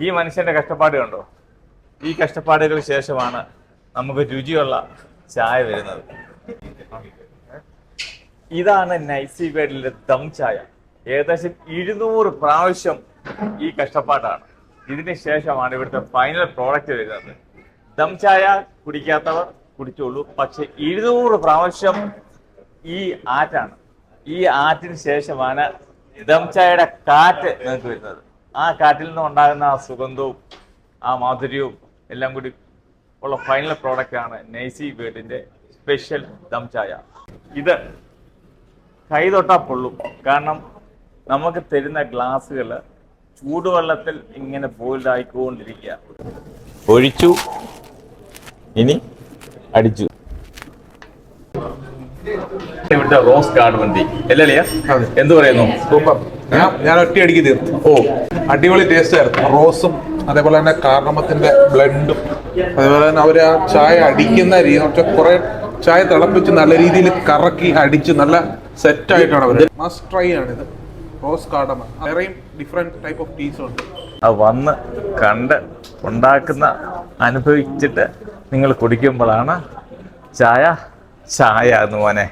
ഈ മനുഷ്യന്റെ കഷ്ടപ്പാട് കണ്ടോ? ഈ കഷ്ടപ്പാടുകൾക്ക് ശേഷമാണ് നമുക്ക് രുചിയുള്ള ചായ വരുന്നത്. ഇതാണ് നൈസി ബേഡിലെ ദം ചായ. ഏകദേശം ഇരുന്നൂറ് പ്രാവശ്യം ഈ കഷ്ടപ്പാടാണ്. ഇതിന് ശേഷമാണ് ഇവിടുത്തെ ഫൈനൽ പ്രോഡക്റ്റ് വരുന്നത്. ദം ചായ കുടിക്കാത്തവർ കുടിച്ചോളൂ. പക്ഷെ ഇരുന്നൂറ് പ്രാവശ്യം ഈ ആറ്റാണ്. ഈ ആറ്റിന് ശേഷമാണ് ദം ചായയുടെ കാറ്റ് നിങ്ങൾക്ക് വരുന്നത്. ആ കാറ്റിൽ നിന്ന് ഉണ്ടാകുന്ന ആ സുഗന്ധവും ആ മാധുര്യവും എല്ലാം കൂടി ഉള്ള ഫൈനൽ പ്രോഡക്റ്റ് ആണ് നൈസി വേർഡിന്റെ സ്പെഷ്യൽ ദം ചായ. ഇത് കൈ തൊട്ടാ പൊള്ളും. കാരണം നമുക്ക് തരുന്ന ഗ്ലാസ്സുകൾ ചൂടുവെള്ളത്തിൽ ഇങ്ങനെ ബോയിൽഡ് ആയിക്കൊണ്ടിരിക്കുക. ഒഴിച്ചു. ഇനി അടിച്ചു. ഇവിടുത്തെ റോസ് കാർഡ് മന്തി. അല്ലേ അതെ. എന്ത് പറയുന്നു? സൂപ്പർ. ഞാൻ ഞാൻ ഒറ്റയടിക്ക് തീർത്തു. ഓ. അടിപൊളി ടേസ്റ്റ് ആയിരുന്നു. റോസും അതേപോലെ തന്നെ കാർണമത്തിന്റെ ബ്ലെൻഡും. അതേപോലെ തന്നെ അവർ ആ ചായ അടിക്കുന്ന രീതി കുറെ ചായ തിളപ്പിച്ച് നല്ല രീതിയിൽ കറക്കി അടിച്ച് നല്ല സെറ്റ് ആയിട്ടാണ് അവർ മസ്റ്റ് ട്രൈ ആണ് ഇത് റോസ് കാർഡമ വേറെയും ഡിഫറെന്റ് ടൈപ്പ് ഓഫ് ടീസ് ഉണ്ട്. അത് വന്ന് കണ്ട് ഉണ്ടാക്കുന്ന അനുഭവിച്ചിട്ട് നിങ്ങൾ കുടിക്കുമ്പോഴാണ് ചായ ചായ എന്ന് മോനെ.